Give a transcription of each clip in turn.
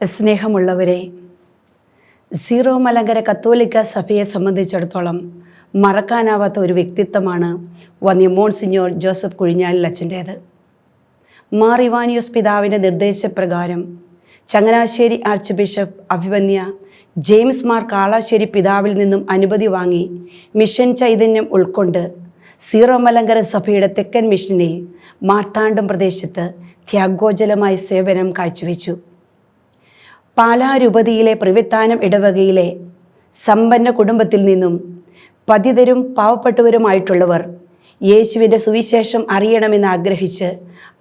സ്നേഹമുള്ളവരെ സീറോ മലങ്കര കത്തോലിക്ക സഭയെ സംബന്ധിച്ചിടത്തോളം മറക്കാനാവാത്ത ഒരു വ്യക്തിത്വമാണ് വന്യ മോൺസിഞ്ഞോർ ജോസഫ് കുഴിഞ്ഞാലിൽ അച്ഛന്റേത്. മാർ ഇവാനിയോസ് പിതാവിന്റെ നിർദ്ദേശപ്രകാരം ചങ്ങനാശ്ശേരി ആർച്ച് ബിഷപ്പ് അഭിമന്യ ജെയിംസ് മാർ കാളാശ്ശേരി പിതാവിൽ നിന്നും അനുമതി വാങ്ങി മിഷൻ ചൈതന്യം ഉൾക്കൊണ്ട് സീറോ മലങ്കര സഭയുടെ തെക്കൻ മിഷനിൽ മാർത്താണ്ഡം പ്രദേശത്ത് ത്യാഗോജലമായ സേവനം കാഴ്ചവെച്ചു. പാലാരൂപതയിലെ പ്രവിത്താനം ഇടവകയിലെ സമ്പന്ന കുടുംബത്തിൽ നിന്നും പതിതരും പാവപ്പെട്ടവരുമായിട്ടുള്ളവർ യേശുവിന്റെ സുവിശേഷം അറിയണമെന്ന് ആഗ്രഹിച്ച്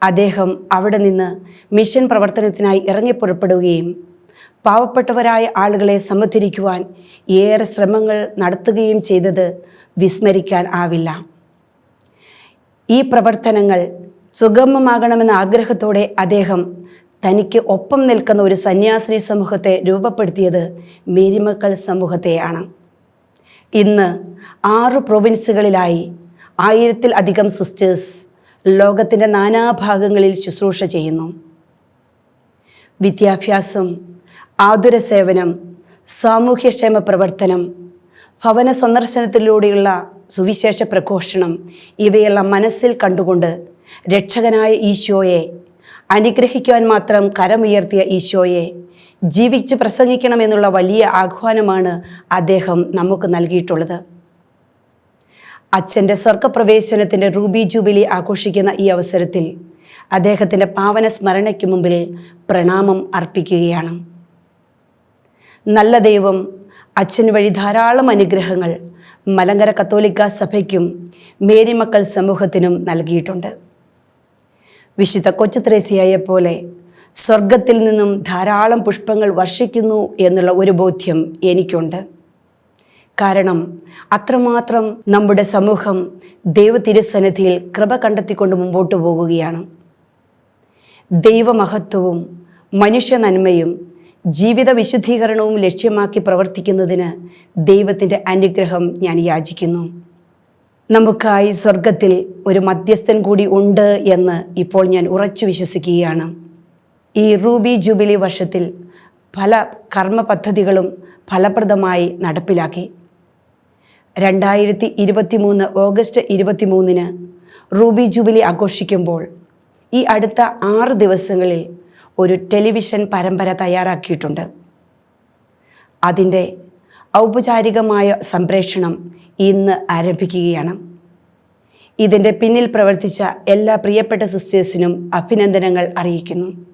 അദ്ദേഹം അവിടെ നിന്ന് മിഷൻ പ്രവർത്തനത്തിനായി ഇറങ്ങിപ്പുറപ്പെടുകയും പാവപ്പെട്ടവരായ ആളുകളെ സംബന്ധിക്കുവാൻ ഏറെ ശ്രമങ്ങൾ നടത്തുകയും ചെയ്തത് വിസ്മരിക്കാൻ ആവില്ല. ഈ പ്രവർത്തനങ്ങൾ സുഗമമാകണമെന്ന ആഗ്രഹത്തോടെ അദ്ദേഹം തനിക്ക് ഒപ്പം നിൽക്കുന്ന ഒരു സന്യാസിനി സമൂഹത്തെ രൂപപ്പെടുത്തിയത് മേരിമക്കൾ സമൂഹത്തെയാണ്. ഇന്ന് ആറ് പ്രൊവിൻസുകളിലായി ആയിരത്തിൽ അധികം സിസ്റ്റേഴ്സ് ലോകത്തിന്റെ നാനാഭാഗങ്ങളിൽ ശുശ്രൂഷ ചെയ്യുന്നു. വിദ്യാഭ്യാസം ആതുര സേവനം സാമൂഹ്യക്ഷേമ പ്രവർത്തനം ഭവന സന്ദർശനത്തിലൂടെയുള്ള സുവിശേഷ പ്രഘോഷണം ഇവയെല്ലാം മനസ്സിൽ കണ്ടുകൊണ്ട് രക്ഷകനായ ഈശോയെ അനുഗ്രഹിക്കുവാൻ മാത്രം കരമുയർത്തിയ ഈശോയെ ജീവിച്ച് പ്രസംഗിക്കണമെന്നുള്ള വലിയ ആഹ്വാനമാണ് അദ്ദേഹം നമുക്ക് നൽകിയിട്ടുള്ളത്. അച്ഛന്റെ സ്വർഗപ്രവേശനത്തിന്റെ റൂബി ജൂബിലി ആഘോഷിക്കുന്ന ഈ അവസരത്തിൽ അദ്ദേഹത്തിന്റെ പാവന സ്മരണയ്ക്ക് മുമ്പിൽ പ്രണാമം അർപ്പിക്കുകയാണ്. നല്ല ദൈവം അച്ഛൻ വഴി ധാരാളം അനുഗ്രഹങ്ങൾ മലങ്കര കത്തോലിക്ക സഭയ്ക്കും മേരിമക്കൾ സമൂഹത്തിനും നൽകിയിട്ടുണ്ട്. വിശുദ്ധ കൊച്ചുത്രേസിയായ പോലെ സ്വർഗത്തിൽ നിന്നും ധാരാളം പുഷ്പങ്ങൾ വർഷിക്കുന്നു എന്നുള്ള ഒരു ബോധ്യം എനിക്കുണ്ട്. കാരണം അത്രമാത്രം നമ്മുടെ സമൂഹം ദൈവതിരുസന്നിധിയിൽ കൃപ കണ്ടെത്തിക്കൊണ്ട് മുമ്പോട്ട് പോകുകയാണ് ദൈവമഹത്വവും മനുഷ്യ നന്മയും ജീവിത വിശുദ്ധീകരണവും ലക്ഷ്യമാക്കി പ്രവർത്തിക്കുന്നതിന് ദൈവത്തിന്റെ അനുഗ്രഹം ഞാൻ യാചിക്കുന്നു. നമുക്കായി സ്വർഗത്തിൽ ഒരു മധ്യസ്ഥൻ കൂടി ഉണ്ട് എന്ന് ഇപ്പോൾ ഞാൻ ഉറച്ചു വിശ്വസിക്കുകയാണ്. ഈ റൂബി ജൂബിലി വർഷത്തിൽ പല കർമ്മ പദ്ധതികളും ഫലപ്രദമായി നടപ്പിലാക്കി. രണ്ടായിരത്തി ഇരുപത്തി മൂന്ന് ഓഗസ്റ്റ് ഇരുപത്തി മൂന്നിന് റൂബി ജൂബിലി ആഘോഷിക്കുമ്പോൾ ഈ അടുത്ത ആറ് ദിവസങ്ങളിൽ ഒരു ടെലിവിഷൻ പരമ്പര തയ്യാറാക്കിയിട്ടുണ്ട്. അതിന്റെ ഔപചാരികമായ സംപ്രേഷണം ഇന്ന് ആരംഭിക്കുകയാണ്. ഇതിന്റെ പിന്നിൽ പ്രവർത്തിച്ച എല്ലാ പ്രിയപ്പെട്ട സിസ്റ്റേഴ്സിനും അഭിനന്ദനങ്ങൾ അറിയിക്കുന്നു.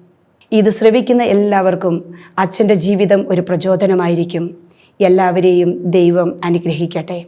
ഇത് ശ്രവിക്കുന്ന എല്ലാവർക്കും അച്ഛന്റെ ജീവിതം ഒരു പ്രചോദനമായിരിക്കും. എല്ലാവരെയും ദൈവം അനുഗ്രഹിക്കട്ടെ.